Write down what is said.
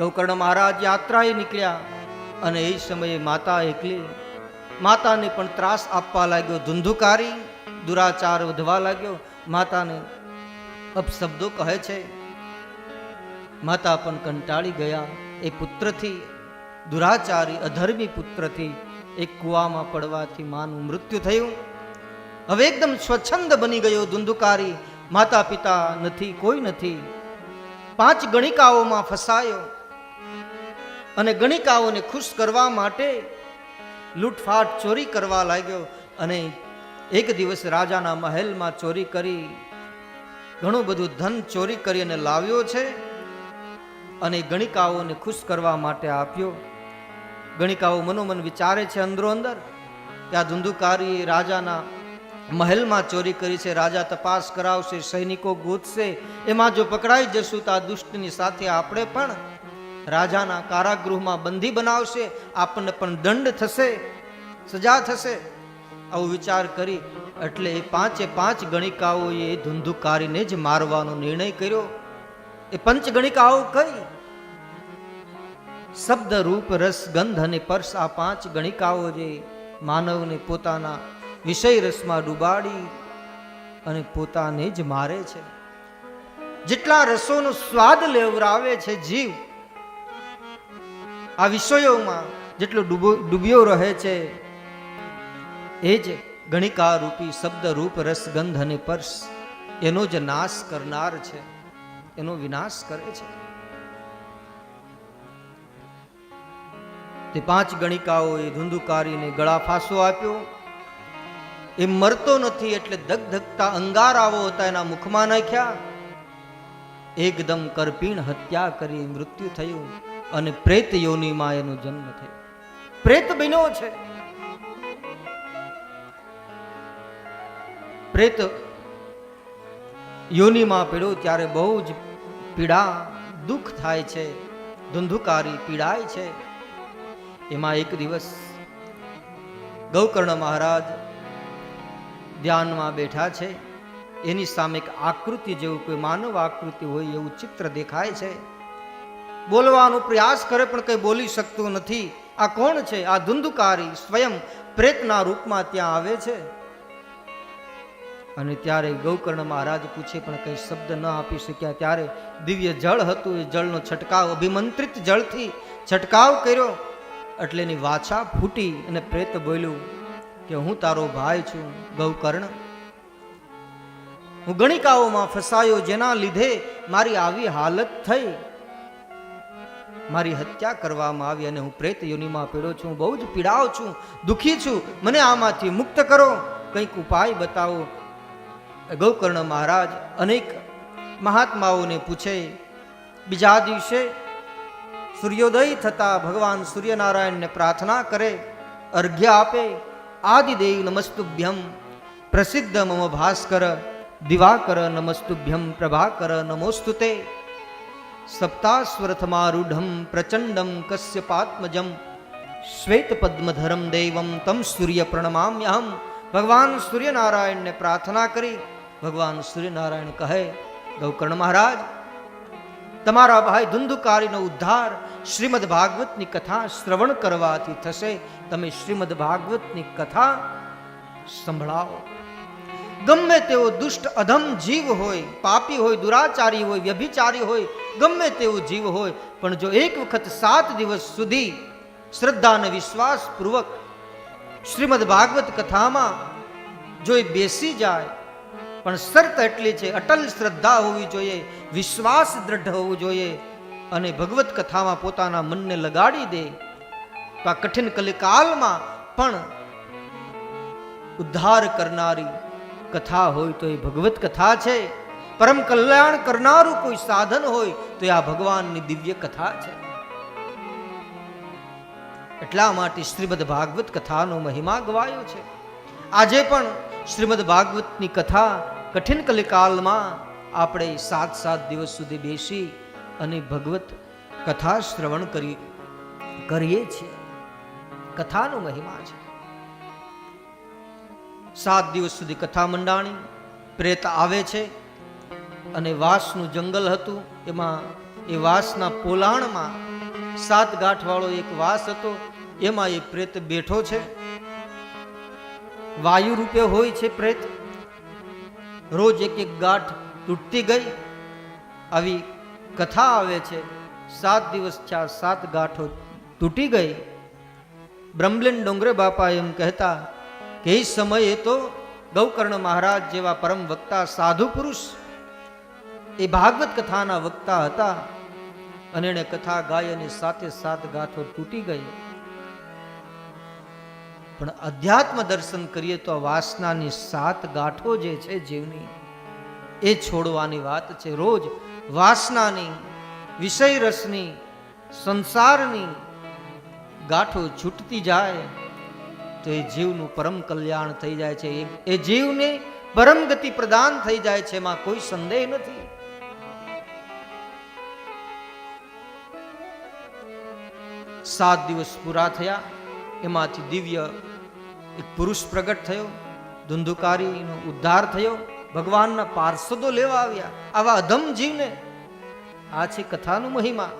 ગૌકર્ણ મહારાજ યાત્રાએ નીકળ્યા અને એ સમયે માતા એકલી. માતાને પણ ત્રાસ આપવા લાગ્યો, ધુંધુકારી, દુરાચાર વધવા લાગ્યો. માતાને અપશબ્દો કહે છે. માતા પણ કંટાળી ગયા. એ પુત્રથી, દુરાચારી, અધર્મી પુત્રથી એક કૂવામાં પડવાથી માનું મૃત્યુ થયું. હવે એકદમ સ્વચ્છંદ બની ગયો ધુંધુકારી. માતા પિતા નથી, કોઈ નથી. પાંચ ગણિકાઓમાં ફસાયો. અને ગણિકાઓને ખુશ કરવા માટે લૂંટફાટ ચોરી કરવા લાગ્યો અને એક દિવસ રાજાના મહેલમાં ચોરી કરી, ઘણું બધું ધન ચોરી કરી અને લાવ્યો છે અને ગણિકાઓને ખુશ કરવા માટે આપ્યો. ગણિકાઓ મનોમન વિચારે છે અંદરો અંદર કે આ ધુંધુકારી રાજાના મહેલમાં ચોરી કરી છે, રાજા તપાસ કરાવશે, સૈનિકો ગોતશે, એમાં જો પકડાઈ જશું તો આ દુષ્ટની સાથે આપણે પણ રાજાના કારાગૃહમાં બંધી બનાવશે આપણને પણ દંડ થશે, સજા થશે. આવો વિચાર કરી, એટલે એ પાંચે પાંચ ગણિકાઓએ ધુંધુકારીને જ મારવાનો નિર્ણય કર્યો. એ પંચ ગણિકાઓ કઈ? શબ્દ રૂપ રસ, ગંધ અને પર્શ આ પાંચ ગણિકાઓ જે માનવને પોતાના વિષય રસમાં ડૂબાડી અને પોતાને જ મારે છે. જેટલા રસોનો સ્વાદ લેવરાવે છે જીવ આ વિષયોમાં જેટલો ડૂબો ડૂબ્યો રહે છે, એ જ ગણિકા રૂપી શબ્દ રૂપ રસ અને પર્શ એનો જ નાશ કરનાર છે, એનો વિનાશ કરે છે. તે પાંચ ગણિકાઓએ ધુંધુકારીને ગળા ફાંસો આપ્યો. એ મરતો નથી એટલે ધગધગતા અંગારાઓ હતા એના મુખમાં નાખ્યા. એકદમ કરપીણ હત્યા કરી મૃત્યુ થયું. અને પ્રેત યોનિમાં એનો જન્મ થયો. પ્રેત બન્યો છે. પ્રેત યોનિમાં પીડ્યો ત્યારે બહુ જ પીડા, દુઃખ થાય છે, ધુંધુકારી પીડાય છે. એમાં એક દિવસ ગૌકર્ણ મહારાજ ધ્યાનમાં બેઠા છે. એની સામે એક આકૃતિ જેવું કોઈ માનવ આકૃતિ હોય એવું ચિત્ર દેખાય છે. બોલવાનો પ્રયાસ કરે પણ કંઈ બોલી શકતું નથી. આ કોણ છે? આ ધુંધુકારી સ્વયં પ્રેતના રૂપમાં ત્યાં આવે છે. અને ત્યારે ગૌકર્ણ મહારાજ પૂછે, પણ કંઈ શબ્દ ન આપી શક્યા ત્યારે? દિવ્ય જળ હતું, એ જળનો છંટકાવ, અભિમંત્રિત જળથી છંટકાવ કર્યો. એટલે એની વાછા ફૂટી અને પ્રેત બોલ્યું, કે હું તારો ભાઈ છું, ગૌકર્ણ. હું ગણિકાઓમાં ફસાયો, જેના લીધે મારી આવી હાલત થઈ. મારી હત્યા કરવામાં આવી અને હું પ્રેત યોનિમાં પીડો છું બહુ જ પીડાવ છું, દુઃખી છું. મને આમાંથી મુક્ત કરો. કંઈક ઉપાય બતાવો. ગૌકર્ણ મહારાજ અનેક મહાત્માઓને પૂછે, બીજા દિવસે સૂર્યોદય થતા ભગવાન સૂર્યનારાયણને પ્રાર્થના કરે, અર્ઘ્ય આપે, આદિદેવ નમસ્તુભ્યમ, પ્રસિદ્ધ મમ ભાસ્કર, દિવાકર નમસ્તુભ્યમ, પ્રભાકર નમોસ્તુતે. સપ્તાસ્વરથમારૂઢમ પ્રચંડમ કશ્યપાત્મજમ શ્વેત પદ્મધરમ દેવમ તમ સૂર્ય પ્રણમામ્યહમ ભગવાન સૂર્યનારાયણને પ્રાર્થના કરી ભગવાન સૂર્યનારાયણ કહે ગૌકર્ણ મહારાજ તમારા ભાઈ ધુંધુકારીનો ઉદ્ધાર શ્રીમદ ભાગવતની કથા શ્રવણ કરવાથી થશે તમે શ્રીમદ ભાગવતની કથા સંભળાવો ગમે તેવો દુષ્ટ અધમ જીવ હોય, પાપી હોય, દુરાચારી હોય, વ્યભિચારી હોય, ગમે તેવો જીવ હોય, પણ જો એક વખત સાત દિવસ સુધી શ્રદ્ધા અને વિશ્વાસપૂર્વક શ્રીમદ ભાગવત કથામાં જો એ બેસી જાય, પણ શરત એટલી છે, અટલ શ્રદ્ધા હોવી જોઈએ, વિશ્વાસ દ્રઢ હોવું જોઈએ, અને ભગવત કથામાં પોતાના મનને લગાડી દે, તો આ કઠિન કલિકાલમાં પણ ઉદ્ધાર કરનારી કથા હોય તો એ ભગવત કથા છે. પરમ કલ્યાણ કરનારું કોઈ સાધન હોય તો એ આ ભગવાનની દિવ્ય કથા છે. એટલા માટે શ્રીમદ ભાગવત કથાનો મહિમા ગવાયો છે. આજે પણ શ્રીમદ ભાગવતની કથા કઠિન કલિકાલમાં આપણે સાત સાત દિવસ સુધી બેસી અને ભગવત કથા શ્રવણ કરી કરીએ છીએ. કથાનો મહિમા છે. સાત દિવસ સુધી કથા મંડાણી પ્રેત આવે છે અને વાસનું જંગલ હતું. એમાં એ વાસના પોલાણમાં સાત ગાંઠવાળો એક વાસ હતો. એમાં એ પ્રેત બેઠો છે. વાયુ રૂપે હોય છે પ્રેત. રોજ એક એક ગાંઠ તૂટતી ગઈ. આવી કથા આવે છે. સાત દિવસ થયા સાત ગાંઠો તૂટી ગઈ. બ્રહ્મલીન ડોંગરે બાપા એમ કહેતા કે સમયે તો ગૌકર્ણ મહારાજ જેવા પરમ વક્તા સાધુ પુરુષ એ ભાગવત કથાના વક્તા હતા અને એણે કથા ગાય અને સાથે સાત ગાંઠો તૂટી ગઈ. પણ અધ્યાત્મ દર્શન કરીએ તો વાસનાની સાત ગાંઠો જે છે જીવની, એ છોડવાની વાત છે. રોજ વાસનાની વિષય રસની સંસારની ગાંઠો છૂટતી જાય. તો એ જીવનું પરમ કલ્યાણ થઈ જાય છે. એ- જીવને પરમ ગતિ પ્રદાન થઈ જાય છે એમાં કોઈ સંદેહ નથી. સાત દિવસ પૂરા થયા. એમાંથી દિવ્ય એક પુરુષ પ્રગટ થયો. ધુંધુકારીનો ઉદ્ધાર થયો. ભગવાનના પાર્ષદો લેવા આવ્યા. આવા અધમ જીવને. આ છે કથાનું મહિમા.